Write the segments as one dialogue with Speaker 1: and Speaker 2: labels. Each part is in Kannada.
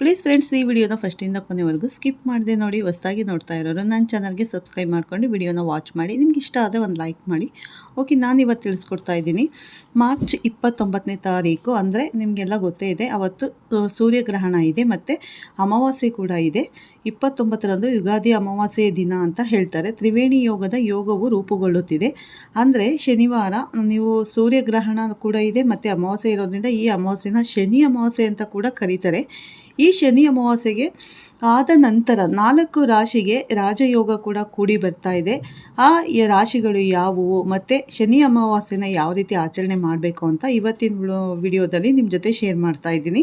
Speaker 1: ಪ್ಲೀಸ್ ಫ್ರೆಂಡ್ಸ್ ಈ ವಿಡಿಯೋನ ಫಸ್ಟಿಂದ ಕೊನೆವರೆಗೂ ಸ್ಕಿಪ್ ಮಾಡದೆ ನೋಡಿ, ಹೊಸದಾಗಿ ನೋಡ್ತಾ ಇರೋರು ನನ್ನ ಚಾನಲ್ಗೆ ಸಬ್ಸ್ಕ್ರೈಬ್ ಮಾಡ್ಕೊಂಡು ವಿಡಿಯೋನ ವಾಚ್ ಮಾಡಿ, ನಿಮ್ಗೆ ಇಷ್ಟ ಆದರೆ ಒಂದು ಲೈಕ್ ಮಾಡಿ. ಓಕೆ ನಾನು ಇವತ್ತು ತಿಳಿಸ್ಕೊಡ್ತಾ ಇದ್ದೀನಿ. ಮಾರ್ಚ್ ಇಪ್ಪತ್ತೊಂಬತ್ತನೇ ತಾರೀಕು, ಅಂದರೆ ನಿಮಗೆಲ್ಲ ಗೊತ್ತೇ ಇದೆ, ಅವತ್ತು ಸೂರ್ಯಗ್ರಹಣ ಇದೆ ಮತ್ತು ಅಮಾವಾಸ್ಯೆ ಕೂಡ ಇದೆ. ಇಪ್ಪತ್ತೊಂಬತ್ತರಂದು ಯುಗಾದಿ ಅಮಾವಾಸ್ಯೆಯ ದಿನ ಅಂತ ಹೇಳ್ತಾರೆ. ತ್ರಿವೇಣಿ ಯೋಗದ ಯೋಗವು ರೂಪುಗೊಳ್ಳುತ್ತಿದೆ. ಅಂದರೆ ಶನಿವಾರ ನೀವು ಸೂರ್ಯಗ್ರಹಣ ಕೂಡ ಇದೆ, ಮತ್ತು ಅಮಾವಾಸ್ಯೆ ಇರೋದ್ರಿಂದ ಈ ಅಮಾವಾಸ್ಯೆನ ಶನಿ ಅಮಾವಾಸ್ಯೆ ಅಂತ ಕೂಡ ಕರೀತಾರೆ. ಈ ಶನಿ ಅಮಾವಾಸ್ಯೆಗೆ ಆದ ನಂತರ ನಾಲ್ಕು ರಾಶಿಗೆ ರಾಜಯೋಗ ಕೂಡ ಕೂಡಿ ಬರ್ತಾ ಇದೆ. ಆ ರಾಶಿಗಳು ಯಾವುವು? ಮತ್ತು ಶನಿ ಅಮಾವಾಸ್ಯೆನ ಯಾವ ರೀತಿ ಆಚರಣೆ ಮಾಡಬೇಕು ಅಂತ ಇವತ್ತಿನ ವಿಡಿಯೋದಲ್ಲಿ ನಿಮ್ಮ ಜೊತೆ ಶೇರ್ ಮಾಡ್ತಾ ಇದ್ದೀನಿ.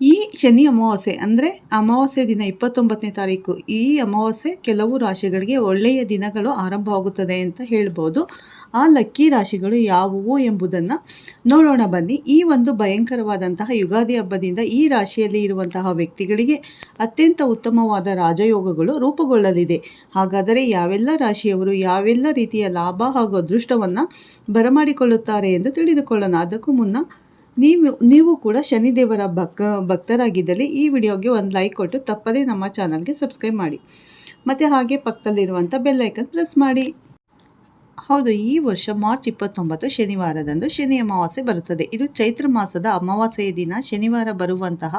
Speaker 1: ಈ ಶನಿ ಅಮಾವಾಸ್ಯೆ, ಅಂದರೆ ಅಮಾವಾಸ್ಯೆ ದಿನ ಇಪ್ಪತ್ತೊಂಬತ್ತನೇ ತಾರೀಕು, ಈ ಅಮಾವಾಸ್ಯೆ ಕೆಲವು ರಾಶಿಗಳಿಗೆ ಒಳ್ಳೆಯ ದಿನಗಳು ಆರಂಭವಾಗುತ್ತದೆ ಅಂತ ಹೇಳ್ಬೋದು. ಆ ಲಕ್ಕಿ ರಾಶಿಗಳು ಯಾವುವು ಎಂಬುದನ್ನು ನೋಡೋಣ ಬನ್ನಿ. ಈ ಒಂದು ಭಯಂಕರವಾದಂತಹ ಯುಗಾದಿ ಹಬ್ಬದಿಂದ ಈ ರಾಶಿಯಲ್ಲಿ ಇರುವಂತಹ ವ್ಯಕ್ತಿಗಳಿಗೆ ಅತ್ಯಂತ ಉತ್ತಮವಾದ ರಾಜಯೋಗಗಳು ರೂಪುಗೊಳ್ಳಲಿದೆ. ಹಾಗಾದರೆ ಯಾವೆಲ್ಲ ರಾಶಿಯವರು ಯಾವೆಲ್ಲ ರೀತಿಯ ಲಾಭ ಹಾಗೂ ಅದೃಷ್ಟವನ್ನು ಬರಮಾಡಿಕೊಳ್ಳುತ್ತಾರೆ ಎಂದು ತಿಳಿದುಕೊಳ್ಳೋಣ. ಅದಕ್ಕೂ ಮುನ್ನ ನೀವು ನೀವು ಕೂಡ ಶನಿದೇವರ ಭಕ್, ಭಕ್ತರಾಗಿದ್ದಲ್ಲಿ ಈ ವಿಡಿಯೋಗೆ ಒಂದು ಲೈಕ್ ಕೊಟ್ಟು ತಪ್ಪದೇ ನಮ್ಮ ಚಾನಲ್ಗೆ ಸಬ್ಸ್ಕ್ರೈಬ್ ಮಾಡಿ. ಮತ್ತು ಹಾಗೆ ಪಕ್ಕದಲ್ಲಿರುವಂಥ ಬೆಲ್ಲೈಕನ್ ಪ್ರೆಸ್ ಮಾಡಿ. ಹೌದು, ಈ ವರ್ಷ ಮಾರ್ಚ್ ಇಪ್ಪತ್ತೊಂಬತ್ತು ಶನಿವಾರದಂದು ಶನಿ ಅಮಾವಾಸ್ಯೆ ಬರುತ್ತದೆ. ಇದು ಚೈತ್ರ ಮಾಸದ ಅಮಾವಾಸ್ಯೆಯ ದಿನ. ಶನಿವಾರ ಬರುವಂತಹ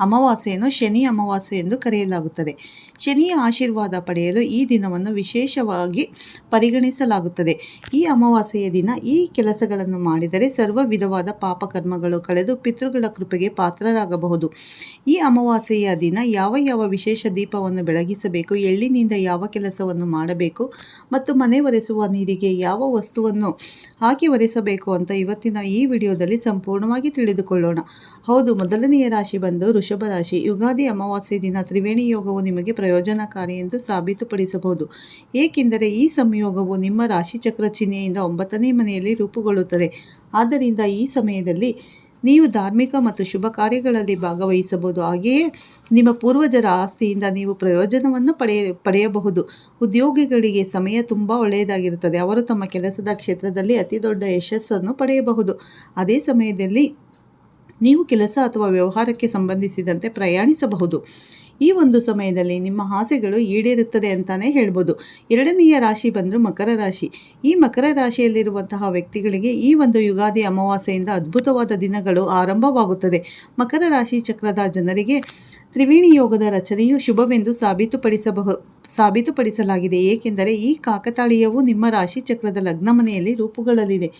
Speaker 1: ಅಮಾವಾಸ್ಯೆಯನ್ನು ಶನಿ ಅಮಾವಾಸ್ಯೆ ಎಂದು ಕರೆಯಲಾಗುತ್ತದೆ. ಶನಿಯ ಆಶೀರ್ವಾದ ಪಡೆಯಲು ಈ ದಿನವನ್ನು ವಿಶೇಷವಾಗಿ ಪರಿಗಣಿಸಲಾಗುತ್ತದೆ. ಈ ಅಮಾವಾಸ್ಯೆಯ ದಿನ ಈ ಕೆಲಸಗಳನ್ನು ಮಾಡಿದರೆ ಸರ್ವ ವಿಧವಾದ ಪಾಪಕರ್ಮಗಳು ಕಳೆದು ಪಿತೃಗಳ ಕೃಪೆಗೆ ಪಾತ್ರರಾಗಬಹುದು. ಈ ಅಮಾವಾಸ್ಯೆಯ ದಿನ ಯಾವ ಯಾವ ವಿಶೇಷ ದೀಪವನ್ನು ಬೆಳಗಿಸಬೇಕು, ಎಳ್ಳಿನಿಂದ ಯಾವ ಕೆಲಸವನ್ನು ಮಾಡಬೇಕು ಮತ್ತು ಮನೆ ಒರೆಸುವ ನೀರಿಗೆ ಯಾವ ವಸ್ತುವನ್ನು ಹಾಕಿ ಒರೆಸಬೇಕು ಅಂತ ಇವತ್ತಿನ ಈ ವಿಡಿಯೋದಲ್ಲಿ ಸಂಪೂರ್ಣವಾಗಿ ತಿಳಿದುಕೊಳ್ಳೋಣ. ಹೌದು, ಮೊದಲನೆಯ ರಾಶಿ ಬಂದು ವೃಷಭ ರಾಶಿ, ಯುಗಾದಿ ಅಮಾವಾಸ್ಯೆ ದಿನ ತ್ರಿವೇಣಿ ಯೋಗವು ನಿಮಗೆ ಪ್ರಯೋಜನಕಾರಿ ಎಂದು ಸಾಬೀತುಪಡಿಸಬಹುದು. ಏಕೆಂದರೆ ಈ ಸಂಯೋಗವು ನಿಮ್ಮ ರಾಶಿ ಚಕ್ರ ಚಿಹ್ನೆಯಿಂದ ಒಂಬತ್ತನೇ ಮನೆಯಲ್ಲಿ ರೂಪುಗೊಳ್ಳುತ್ತದೆ. ಆದ್ದರಿಂದ ಈ ಸಮಯದಲ್ಲಿ ನೀವು ಧಾರ್ಮಿಕ ಮತ್ತು ಶುಭ ಕಾರ್ಯಗಳಲ್ಲಿ ಭಾಗವಹಿಸಬಹುದು. ಹಾಗೆಯೇ ನಿಮ್ಮ ಪೂರ್ವಜರ ಆಸ್ತಿಯಿಂದ ನೀವು ಪ್ರಯೋಜನವನ್ನು ಪಡೆಯ ಪಡೆಯಬಹುದು. ಉದ್ಯೋಗಿಗಳಿಗೆ ಸಮಯ ತುಂಬ ಒಳ್ಳೆಯದಾಗಿರುತ್ತದೆ. ಅವರು ತಮ್ಮ ಕೆಲಸದ ಕ್ಷೇತ್ರದಲ್ಲಿ ಅತಿ ದೊಡ್ಡ ಯಶಸ್ಸನ್ನು ಪಡೆಯಬಹುದು. ಅದೇ ಸಮಯದಲ್ಲಿ ನೀವು ಕೆಲಸ ಅಥವಾ ವ್ಯವಹಾರಕ್ಕೆ ಸಂಬಂಧಿಸಿದಂತೆ ಪ್ರಯಾಣಿಸಬಹುದು. ಈ ಒಂದು ಸಮಯದಲ್ಲಿ ನಿಮ್ಮ ಆಸೆಗಳು ಈಡೇರುತ್ತದೆ ಅಂತಾನೆ ಹೇಳ್ಬೋದು. ಎರಡನೆಯ ರಾಶಿ ಬಂದರೂ ಮಕರ ರಾಶಿ. ಈ ಮಕರ ರಾಶಿಯಲ್ಲಿರುವಂತಹ ವ್ಯಕ್ತಿಗಳಿಗೆ ಈ ಒಂದು ಯುಗಾದಿ ಅಮಾವಾಸ್ಯೆಯಿಂದ ಅದ್ಭುತವಾದ ದಿನಗಳು ಆರಂಭವಾಗುತ್ತದೆ. ಮಕರ ರಾಶಿ ಚಕ್ರದ ಜನರಿಗೆ ತ್ರಿವೇಣಿ ಯೋಗದ ರಚನೆಯು ಶುಭವೆಂದು ಸಾಬೀತುಪಡಿಸಬಹು ಸಾಬೀತುಪಡಿಸಲಾಗಿದೆ. ಏಕೆಂದರೆ ಈ ಕಾಕತಾಳೀಯವು ನಿಮ್ಮ ರಾಶಿ ಚಕ್ರದ ಲಗ್ನ ಮನೆಯಲ್ಲಿ ರೂಪುಗೊಳ್ಳಲಿದೆ.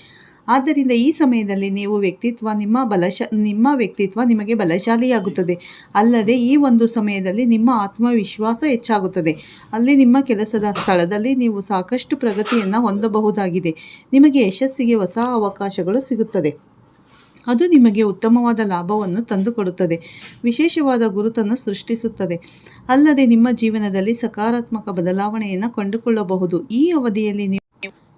Speaker 1: ಆದ್ದರಿಂದ ಈ ಸಮಯದಲ್ಲಿ ನೀವು ವ್ಯಕ್ತಿತ್ವ ನಿಮ್ಮ ಬಲಶ, ನಿಮ್ಮ ವ್ಯಕ್ತಿತ್ವ ನಿಮಗೆ ಬಲಶಾಲಿಯಾಗುತ್ತದೆ. ಅಲ್ಲದೆ ಈ ಒಂದು ಸಮಯದಲ್ಲಿ ನಿಮ್ಮ ಆತ್ಮವಿಶ್ವಾಸ ಹೆಚ್ಚಾಗುತ್ತದೆ. ಅಲ್ಲಿ ನಿಮ್ಮ ಕೆಲಸದ ಸ್ಥಳದಲ್ಲಿ ನೀವು ಸಾಕಷ್ಟು ಪ್ರಗತಿಯನ್ನು ಹೊಂದಬಹುದಾಗಿದೆ. ನಿಮಗೆ ಯಶಸ್ಸಿಗೆ ಹೊಸ ಅವಕಾಶಗಳು ಸಿಗುತ್ತದೆ. ಅದು ನಿಮಗೆ ಉತ್ತಮವಾದ ಲಾಭವನ್ನು ತಂದುಕೊಡುತ್ತದೆ. ವಿಶೇಷವಾದ ಗುರುತನ್ನು ಸೃಷ್ಟಿಸುತ್ತದೆ. ಅಲ್ಲದೆ ನಿಮ್ಮ ಜೀವನದಲ್ಲಿ ಸಕಾರಾತ್ಮಕ ಬದಲಾವಣೆಯನ್ನು ಕಂಡುಕೊಳ್ಳಬಹುದು. ಈ ಅವಧಿಯಲ್ಲಿ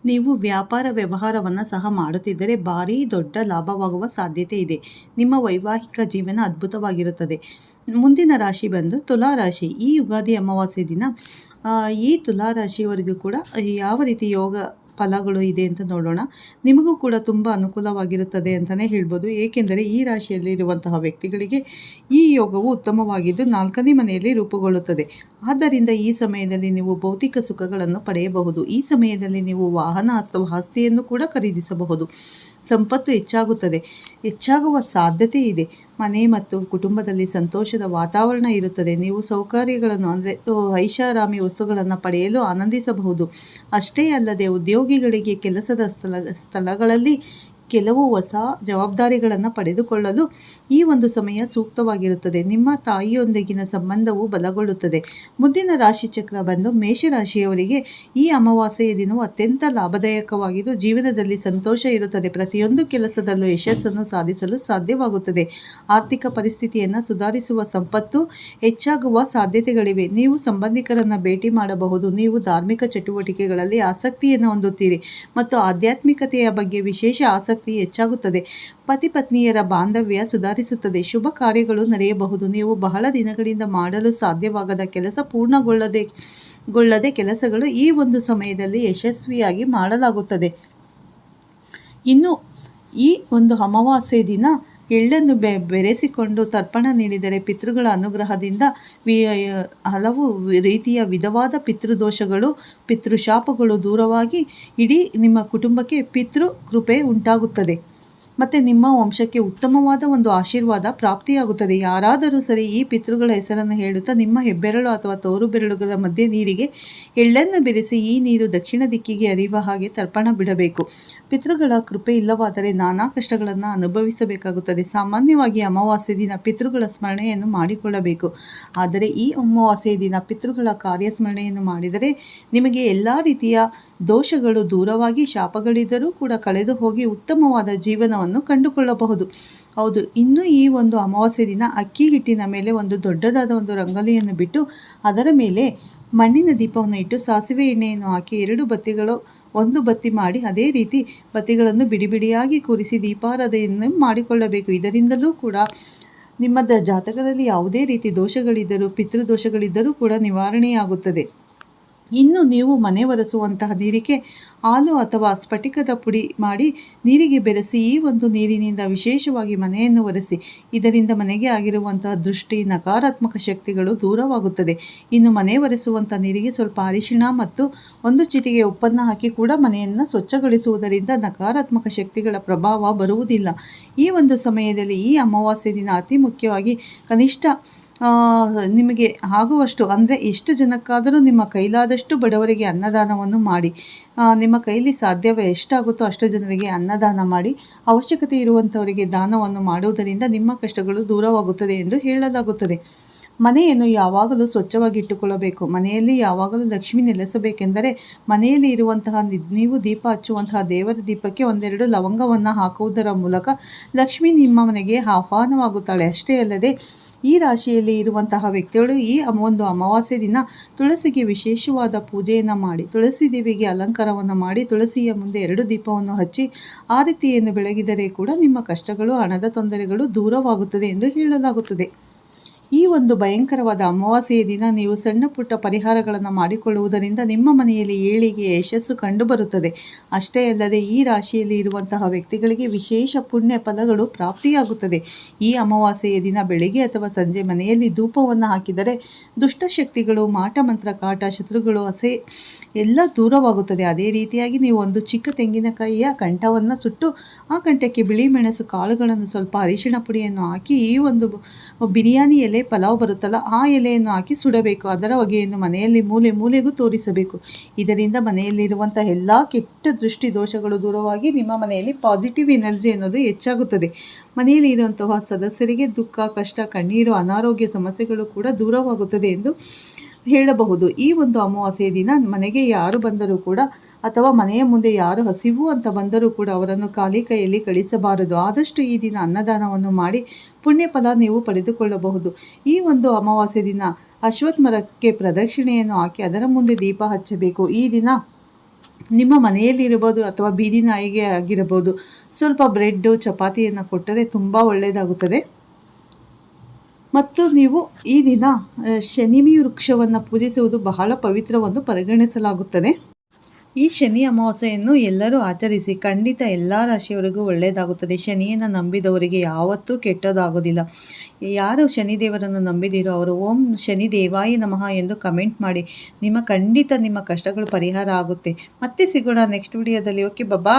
Speaker 1: ನೀವು ವ್ಯಾಪಾರ ವ್ಯವಹಾರವನ್ನು ಸಹ ಮಾಡುತ್ತಿದ್ದರೆ ಭಾರೀ ದೊಡ್ಡ ಲಾಭವಾಗುವ ಸಾಧ್ಯತೆ ಇದೆ. ನಿಮ್ಮ ವೈವಾಹಿಕ ಜೀವನ ಅದ್ಭುತವಾಗಿರುತ್ತದೆ. ಮುಂದಿನ ರಾಶಿ ಬಂದು ತುಲಾ ರಾಶಿ. ಈ ಯುಗಾದಿ ಅಮಾವಾಸ್ಯೆ ದಿನ ಈ ತುಲಾ ರಾಶಿಯವರಿಗೂ ಕೂಡ ಯಾವ ರೀತಿ ಯೋಗ ಫಲಗಳು ಇದೆ ಅಂತ ನೋಡೋಣ. ನಿಮಗೂ ಕೂಡ ತುಂಬ ಅನುಕೂಲವಾಗಿರುತ್ತದೆ ಅಂತಲೇ ಹೇಳ್ಬೋದು. ಏಕೆಂದರೆ ಈ ರಾಶಿಯಲ್ಲಿ ಇರುವಂತಹ ವ್ಯಕ್ತಿಗಳಿಗೆ ಈ ಯೋಗವು ಉತ್ತಮವಾಗಿದ್ದು ನಾಲ್ಕನೇ ಮನೆಯಲ್ಲಿ ರೂಪುಗೊಳ್ಳುತ್ತದೆ. ಆದ್ದರಿಂದ ಈ ಸಮಯದಲ್ಲಿ ನೀವು ಭೌತಿಕ ಸುಖಗಳನ್ನು ಪಡೆಯಬಹುದು. ಈ ಸಮಯದಲ್ಲಿ ನೀವು ವಾಹನ ಅಥವಾ ಆಸ್ತಿಯನ್ನು ಕೂಡ ಖರೀದಿಸಬಹುದು. ಸಂಪತ್ತು ಹೆಚ್ಚಾಗುತ್ತದೆ. ಹೆಚ್ಚಾಗುವ ಸಾಧ್ಯತೆ ಇದೆ. ಮನೆ ಮತ್ತು ಕುಟುಂಬದಲ್ಲಿ ಸಂತೋಷದ ವಾತಾವರಣ ಇರುತ್ತದೆ. ನೀವು ಸೌಕರ್ಯಗಳನ್ನು ಅಂದರೆ ಐಷಾರಾಮಿ ವಸ್ತುಗಳನ್ನು ಪಡೆಯಲು ಆನಂದಿಸಬಹುದು. ಅಷ್ಟೇ ಅಲ್ಲದೆ ಉದ್ಯೋಗಿಗಳಿಗೆ ಕೆಲಸದ ಸ್ಥಳ, ಸ್ಥಳಗಳಲ್ಲಿ ಕೆಲವು ಹೊಸ ಜವಾಬ್ದಾರಿಗಳನ್ನು ಪಡೆದುಕೊಳ್ಳಲು ಈ ಒಂದು ಸಮಯ ಸೂಕ್ತವಾಗಿರುತ್ತದೆ. ನಿಮ್ಮ ತಾಯಿಯೊಂದಿಗಿನ ಸಂಬಂಧವು ಬಲಗೊಳ್ಳುತ್ತದೆ. ಮುಂದಿನ ರಾಶಿ ಚಕ್ರ ಬಂದು ಮೇಷರಾಶಿಯವರಿಗೆ ಈ ಅಮಾವಾಸ್ಯೆಯ ದಿನವು ಅತ್ಯಂತ ಲಾಭದಾಯಕವಾಗಿದ್ದು, ಜೀವನದಲ್ಲಿ ಸಂತೋಷ ಇರುತ್ತದೆ. ಪ್ರತಿಯೊಂದು ಕೆಲಸದಲ್ಲೂ ಯಶಸ್ಸನ್ನು ಸಾಧಿಸಲು ಸಾಧ್ಯವಾಗುತ್ತದೆ. ಆರ್ಥಿಕ ಪರಿಸ್ಥಿತಿಯನ್ನು ಸುಧಾರಿಸುವ ಸಂಪತ್ತು ಹೆಚ್ಚಾಗುವ ಸಾಧ್ಯತೆಗಳಿವೆ. ನೀವು ಸಂಬಂಧಿಕರನ್ನು ಭೇಟಿ ಮಾಡಬಹುದು. ನೀವು ಧಾರ್ಮಿಕ ಚಟುವಟಿಕೆಗಳಲ್ಲಿ ಆಸಕ್ತಿಯನ್ನು ಹೊಂದುತ್ತೀರಿ. ಮತ್ತು ಆಧ್ಯಾತ್ಮಿಕತೆಯ ಬಗ್ಗೆ ವಿಶೇಷ ಆಸಕ್ತಿ ಹೆಚ್ಚಾಗುತ್ತದೆ. ಪತಿ ಪತ್ನಿಯರ ಬಾಂಧವ್ಯ ಸುಧಾರಿಸುತ್ತದೆ. ಶುಭ ಕಾರ್ಯಗಳು ನಡೆಯಬಹುದು. ನೀವು ಬಹಳ ದಿನಗಳಿಂದ ಮಾಡಲು ಸಾಧ್ಯವಾಗದ ಕೆಲಸ ಪೂರ್ಣಗೊಳ್ಳದೆ, ಗೊಳ್ಳದೆ ಕೆಲಸಗಳು ಈ ಒಂದು ಸಮಯದಲ್ಲಿ ಯಶಸ್ವಿಯಾಗಿ ಮಾಡಲಾಗುತ್ತದೆ. ಇನ್ನು ಈ ಒಂದು ಅಮಾವಾಸ್ಯೆ ದಿನ ಎಳ್ಳನ್ನು ಬೆ, ಬೆರೆಸಿಕೊಂಡು ತರ್ಪಣ ನೀಡಿದರೆ ಪಿತೃಗಳ ಅನುಗ್ರಹದಿಂದ ವಿ, ಹಲವು ರೀತಿಯ ವಿಧವಾದ ಪಿತೃದೋಷಗಳು, ಪಿತೃಶಾಪಗಳು ದೂರವಾಗಿ ಇಡೀ ನಿಮ್ಮ ಕುಟುಂಬಕ್ಕೆ ಪಿತೃ ಕೃಪೆ ಉಂಟಾಗುತ್ತದೆ. ಮತ್ತು ನಿಮ್ಮ ವಂಶಕ್ಕೆ ಉತ್ತಮವಾದ ಒಂದು ಆಶೀರ್ವಾದ ಪ್ರಾಪ್ತಿಯಾಗುತ್ತದೆ. ಯಾರಾದರೂ ಸರಿ ಈ ಪಿತೃಗಳ ಹೆಸರನ್ನು ಹೇಳುತ್ತಾ ನಿಮ್ಮ ಹೆಬ್ಬೆರಳು ಅಥವಾ ತೋರು ಬೆರಳುಗಳ ಮಧ್ಯೆ ನೀರಿಗೆ ಎಳ್ಳನ್ನು ಬೆರೆಸಿ ಈ ನೀರು ದಕ್ಷಿಣ ದಿಕ್ಕಿಗೆ ಹರಿಯುವ ಹಾಗೆ ತರ್ಪಣ ಬಿಡಬೇಕು. ಪಿತೃಗಳ ಕೃಪೆ ಇಲ್ಲವಾದರೆ ನಾನಾ ಕಷ್ಟಗಳನ್ನು ಅನುಭವಿಸಬೇಕಾಗುತ್ತದೆ. ಸಾಮಾನ್ಯವಾಗಿ ಅಮಾವಾಸ್ಯೆ ದಿನ ಪಿತೃಗಳ ಸ್ಮರಣೆಯನ್ನು ಮಾಡಿಕೊಳ್ಳಬೇಕು. ಆದರೆ ಈ ಅಮಾವಾಸ್ಯೆ ದಿನ ಪಿತೃಗಳ ಕಾರ್ಯಸ್ಮರಣೆಯನ್ನು ಮಾಡಿದರೆ ನಿಮಗೆ ಎಲ್ಲ ರೀತಿಯ ದೋಷಗಳು ದೂರವಾಗಿ ಶಾಪಗಳಿದ್ದರೂ ಕೂಡ ಕಳೆದು ಹೋಗಿ ಉತ್ತಮವಾದ ಜೀವನವನ್ನು ಕಂಡುಕೊಳ್ಳಬಹುದು. ಹೌದು, ಇನ್ನು ಈ ಒಂದು ಅಮಾವಾಸ್ಯೆ ದಿನ ಅಕ್ಕಿ ಹಿಟ್ಟಿನ ಮೇಲೆ ಒಂದು ದೊಡ್ಡದಾದ ಒಂದು ರಂಗೋಲಿಯನ್ನು ಬಿಟ್ಟು ಅದರ ಮೇಲೆ ಮಣ್ಣಿನ ದೀಪವನ್ನು ಇಟ್ಟು ಸಾಸಿವೆ ಎಣ್ಣೆಯನ್ನು ಹಾಕಿ ಎರಡು ಬತ್ತಿಗಳು, ಒಂದು ಬತ್ತಿ ಮಾಡಿ ಅದೇ ರೀತಿ ಬತ್ತಿಗಳನ್ನು ಬಿಡಿಬಿಡಿಯಾಗಿ ಕೂರಿಸಿ ದೀಪಾರಾಧನೆಯನ್ನು ಮಾಡಿಕೊಳ್ಳಬೇಕು. ಇದರಿಂದಲೂ ಕೂಡ ನಿಮ್ಮ ಜಾತಕದಲ್ಲಿ ಯಾವುದೇ ರೀತಿ ದೋಷಗಳಿದ್ದರೂ, ಪಿತೃದೋಷಗಳಿದ್ದರೂ ಕೂಡ ನಿವಾರಣೆಯಾಗುತ್ತದೆ. ಇನ್ನು ನೀವು ಮನೆ ಒರೆಸುವಂತಹ ನೀರಿಗೆ ಹಾಲು ಅಥವಾ ಸ್ಫಟಿಕದ ಪುಡಿ ಮಾಡಿ ನೀರಿಗೆ ಬೆರೆಸಿ ಈ ಒಂದು ನೀರಿನಿಂದ ವಿಶೇಷವಾಗಿ ಮನೆಯನ್ನು ಒರೆಸಿ. ಇದರಿಂದ ಮನೆಗೆ ಆಗಿರುವಂತಹ ದೃಷ್ಟಿ, ನಕಾರಾತ್ಮಕ ಶಕ್ತಿಗಳು ದೂರವಾಗುತ್ತದೆ. ಇನ್ನು ಮನೆ ಒರೆಸುವಂಥ ನೀರಿಗೆ ಸ್ವಲ್ಪ ಅರಿಶಿಣ ಮತ್ತು ಒಂದು ಚಿಟಿಗೆ ಉಪ್ಪನ್ನು ಹಾಕಿ ಕೂಡ ಮನೆಯನ್ನು ಸ್ವಚ್ಛಗೊಳಿಸುವುದರಿಂದ ನಕಾರಾತ್ಮಕ ಶಕ್ತಿಗಳ ಪ್ರಭಾವ ಬರುವುದಿಲ್ಲ. ಈ ಒಂದು ಸಮಯದಲ್ಲಿ ಈ ಅಮಾವಾಸ್ಯೆ ದಿನ ಅತಿ ಮುಖ್ಯವಾಗಿ ಕನಿಷ್ಠ ನಿಮಗೆ ಆಗುವಷ್ಟು, ಅಂದರೆ ಎಷ್ಟು ಜನಕ್ಕಾದರೂ ನಿಮ್ಮ ಕೈಲಾದಷ್ಟು ಬಡವರಿಗೆ ಅನ್ನದಾನವನ್ನು ಮಾಡಿ. ನಿಮ್ಮ ಕೈಲಿ ಸಾಧ್ಯವೇ ಎಷ್ಟಾಗುತ್ತೋ ಅಷ್ಟು ಜನರಿಗೆ ಅನ್ನದಾನ ಮಾಡಿ. ಅವಶ್ಯಕತೆ ಇರುವಂಥವರಿಗೆ ದಾನವನ್ನು ಮಾಡುವುದರಿಂದ ನಿಮ್ಮ ಕಷ್ಟಗಳು ದೂರವಾಗುತ್ತದೆ ಎಂದು ಹೇಳಲಾಗುತ್ತದೆ. ಮನೆಯನ್ನು ಯಾವಾಗಲೂ ಸ್ವಚ್ಛವಾಗಿಟ್ಟುಕೊಳ್ಳಬೇಕು. ಮನೆಯಲ್ಲಿ ಯಾವಾಗಲೂ ಲಕ್ಷ್ಮಿ ನೆಲೆಸಬೇಕೆಂದರೆ ಮನೆಯಲ್ಲಿ ಇರುವಂತಹ ನೀವು ದೀಪ ಹಚ್ಚುವಂತಹ ದೇವರ ದೀಪಕ್ಕೆ ಒಂದೆರಡು ಲವಂಗವನ್ನು ಹಾಕುವುದರ ಮೂಲಕ ಲಕ್ಷ್ಮಿ ನಿಮ್ಮ ಮನೆಗೆ ಆಹ್ವಾನವಾಗುತ್ತಾಳೆ. ಅಷ್ಟೇ ಅಲ್ಲದೆ ಈ ರಾಶಿಯಲ್ಲಿ ಇರುವಂತಹ ವ್ಯಕ್ತಿಗಳು ಈ ಒಂದು ಅಮಾವಾಸ್ಯೆ ದಿನ ತುಳಸಿಗೆ ವಿಶೇಷವಾದ ಪೂಜೆಯನ್ನು ಮಾಡಿ, ತುಳಸಿ ದೇವಿಗೆ ಅಲಂಕಾರವನ್ನು ಮಾಡಿ, ತುಳಸಿಯ ಮುಂದೆ ಎರಡು ದೀಪವನ್ನು ಹಚ್ಚಿ, ಆ ರೀತಿಯನ್ನು ಬೆಳಗಿದರೆ ಕೂಡ ನಿಮ್ಮ ಕಷ್ಟಗಳು, ಹಣದ ತೊಂದರೆಗಳು ದೂರವಾಗುತ್ತದೆ ಎಂದು ಹೇಳಲಾಗುತ್ತದೆ. ಈ ಒಂದು ಭಯಂಕರವಾದ ಅಮಾವಾಸ್ಯೆಯ ದಿನ ನೀವು ಸಣ್ಣ ಪುಟ್ಟ ಪರಿಹಾರಗಳನ್ನು ಮಾಡಿಕೊಳ್ಳುವುದರಿಂದ ನಿಮ್ಮ ಮನೆಯಲ್ಲಿ ಏಳಿಗೆ ಯಶಸ್ಸು ಕಂಡುಬರುತ್ತದೆ. ಅಷ್ಟೇ ಅಲ್ಲದೆ ಈ ರಾಶಿಯಲ್ಲಿ ಇರುವಂತಹ ವ್ಯಕ್ತಿಗಳಿಗೆ ವಿಶೇಷ ಪುಣ್ಯ ಫಲಗಳು ಪ್ರಾಪ್ತಿಯಾಗುತ್ತದೆ. ಈ ಅಮಾವಾಸ್ಯೆಯ ದಿನ ಬೆಳಿಗ್ಗೆ ಅಥವಾ ಸಂಜೆ ಮನೆಯಲ್ಲಿ ಧೂಪವನ್ನು ಹಾಕಿದರೆ ದುಷ್ಟಶಕ್ತಿಗಳು ಮಾಟ ಮಂತ್ರ, ಕಾಟ, ಶತ್ರುಗಳು, ಅಸೆ ಎಲ್ಲ ದೂರವಾಗುತ್ತದೆ. ಅದೇ ರೀತಿಯಾಗಿ ನೀವು ಒಂದು ಚಿಕ್ಕ ತೆಂಗಿನಕಾಯಿಯ ಕಂಠವನ್ನು ಸುಟ್ಟು ಆ ಕಂಠಕ್ಕೆ ಬಿಳಿ ಮೆಣಸು ಕಾಳುಗಳನ್ನು ಸ್ವಲ್ಪ ಅರಿಶಿಣ ಪುಡಿಯನ್ನು ಹಾಕಿ ಈ ಒಂದು ಬಿರಿಯಾನಿ ಪಲಾವ್ ಬರುತ್ತಲ್ಲ, ಆ ಎಲೆಯನ್ನು ಹಾಕಿ ಸುಡಬೇಕು. ಅದರ ಹೊಗೆಯನ್ನು ಮನೆಯಲ್ಲಿ ಮೂಲೆ ಮೂಲೆಗೂ ತೋರಿಸಬೇಕು. ಇದರಿಂದ ಮನೆಯಲ್ಲಿರುವಂಥ ಎಲ್ಲ ಕೆಟ್ಟ ದೃಷ್ಟಿ ದೋಷಗಳು ದೂರವಾಗಿ ನಿಮ್ಮ ಮನೆಯಲ್ಲಿ ಪಾಸಿಟಿವ್ ಎನರ್ಜಿ ಅನ್ನೋದು ಹೆಚ್ಚಾಗುತ್ತದೆ. ಮನೆಯಲ್ಲಿ ಇರುವಂತಹ ಸದಸ್ಯರಿಗೆ ದುಃಖ, ಕಷ್ಟ, ಕಣ್ಣೀರು, ಅನಾರೋಗ್ಯ ಸಮಸ್ಯೆಗಳು ಕೂಡ ದೂರವಾಗುತ್ತದೆ ಎಂದು ಹೇಳಬಹುದು. ಈ ಒಂದು ಅಮಾವಾಸ್ಯೆಯ ದಿನ ಮನೆಗೆ ಯಾರು ಬಂದರೂ ಕೂಡ ಅಥವಾ ಮನೆಯ ಮುಂದೆ ಯಾರು ಹಸಿವು ಅಂತ ಬಂದರೂ ಕೂಡ ಅವರನ್ನು ಖಾಲಿ ಕೈಯಲ್ಲಿ ಕಳಿಸಬಾರದು. ಆದಷ್ಟು ಈ ದಿನ ಅನ್ನದಾನವನ್ನು ಮಾಡಿ ಪುಣ್ಯ ಫಲ ನೀವು ಪಡೆದುಕೊಳ್ಳಬಹುದು. ಈ ಒಂದು ಅಮಾವಾಸ್ಯೆ ದಿನ ಅಶ್ವತ್ಥ ಮರಕ್ಕೆ ಪ್ರದಕ್ಷಿಣೆಯನ್ನು ಹಾಕಿ ಅದರ ಮುಂದೆ ದೀಪ ಹಚ್ಚಬೇಕು. ಈ ದಿನ ನಿಮ್ಮ ಮನೆಯಲ್ಲಿ ಇರಬಹುದು ಅಥವಾ ಬೀದಿ ನಾಯಿಗೆ ಆಗಿರಬಹುದು. ಸ್ವಲ್ಪ ಬ್ರೆಡ್ಡು, ಚಪಾತಿಯನ್ನು ಕೊಟ್ಟರೆ ತುಂಬ ಒಳ್ಳೆಯದಾಗುತ್ತದೆ. ಮತ್ತು ನೀವು ಈ ದಿನ ಶನಿಮಿ ವೃಕ್ಷವನ್ನು ಪೂಜಿಸುವುದು ಬಹಳ ಪವಿತ್ರವೆಂದು ಪರಿಗಣಿಸಲಾಗುತ್ತದೆ. ಈ ಶನಿ ಅಮಾವಾಸ್ಯೆಯನ್ನು ಎಲ್ಲರೂ ಆಚರಿಸಿ ಖಂಡಿತ ಎಲ್ಲ ರಾಶಿಯವರಿಗೂ ಒಳ್ಳೆಯದಾಗುತ್ತದೆ. ಶನಿಯನ್ನು ನಂಬಿದವರಿಗೆ ಯಾವತ್ತೂ ಕೆಟ್ಟದಾಗೋದಿಲ್ಲ. ಯಾರು ಶನಿದೇವರನ್ನು ನಂಬಿದಿರೋ ಅವರು, ಓಂ ಶನಿ ದೇವಾಯಿ ನಮಃ ಎಂದು ಕಮೆಂಟ್ ಮಾಡಿ. ನಿಮ್ಮ ಖಂಡಿತ ನಿಮ್ಮ ಕಷ್ಟಗಳು ಪರಿಹಾರ ಆಗುತ್ತೆ. ಮತ್ತೆ ಸಿಗೋಣ ನೆಕ್ಸ್ಟ್ ವಿಡಿಯೋದಲ್ಲಿ ಓಕೆ ಬಬಾ